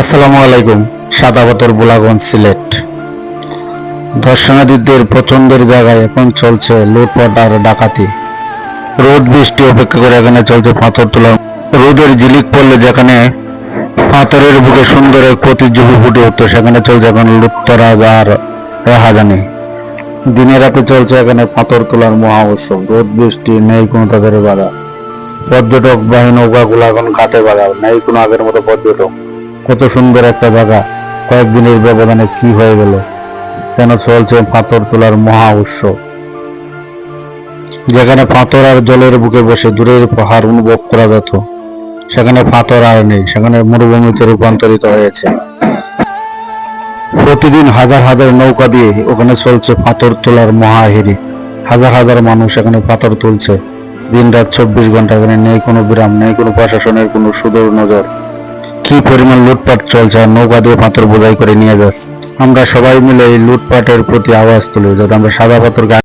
আসসালামু আলাইকুম সাদাপাতর বোলাগঞ্জ সিলেট। দর্শনার্থীদের পছন্দের জায়গায় এখন চলছে লুটপাট আর ডাকাতি। রোদ বৃষ্টি অপেক্ষা করে এখানে চলছে পাথর তোলা। রোদের ঝিলিক পড়লে যেখানে পাথরের বুকে সুন্দর এক প্রতিযোগী ফুটে উঠতো, সেখানে চলছে এখন লুটতরাজ আর রাহাজানি। দিনে রাতে চলছে এখানে পাথর তোলার মহা রোদ বৃষ্টি, নেই কোনো তাদের বাধা। পর্যটক বাহী নৌকাগুলো এখন ঘাটে বাধা নেই কোনো আগের মতো পর্যটক। কত সুন্দর একটা জায়গা। কয়েকদিনের ব্যবধানে কি হয়ে গেল? কেন চলছে পাথর তোলার মহা উৎসব যেখানে পাথর আর জলের বুকে বসে দূরের পাহাড় অনুভব করা যেত, সেখানে পাথর আর নেই, সেখানে মরুভূমিতে রূপান্তরিত হয়েছে। প্রতিদিন হাজার হাজার নৌকা দিয়ে ওখানে চলছে পাথর তোলার মহা মহাহিরি হাজার হাজার মানুষ এখানে পাথর তুলছে। দিন রাত চব্বিশ ঘণ্টা এখানে নেই কোনো বিরাম, নেই কোনো প্রশাসনের কোনো সুদূর নজর। কি পরিমাণ লুটপাট চলছে আর নৌকা দিয়ে পাথর বোঝাই করে নিয়ে যাচ্ছে। আমরা সবাই মিলে এই লুটপাটের প্রতি আওয়াজ তুলি, যাতে আমরা সাদা পাথর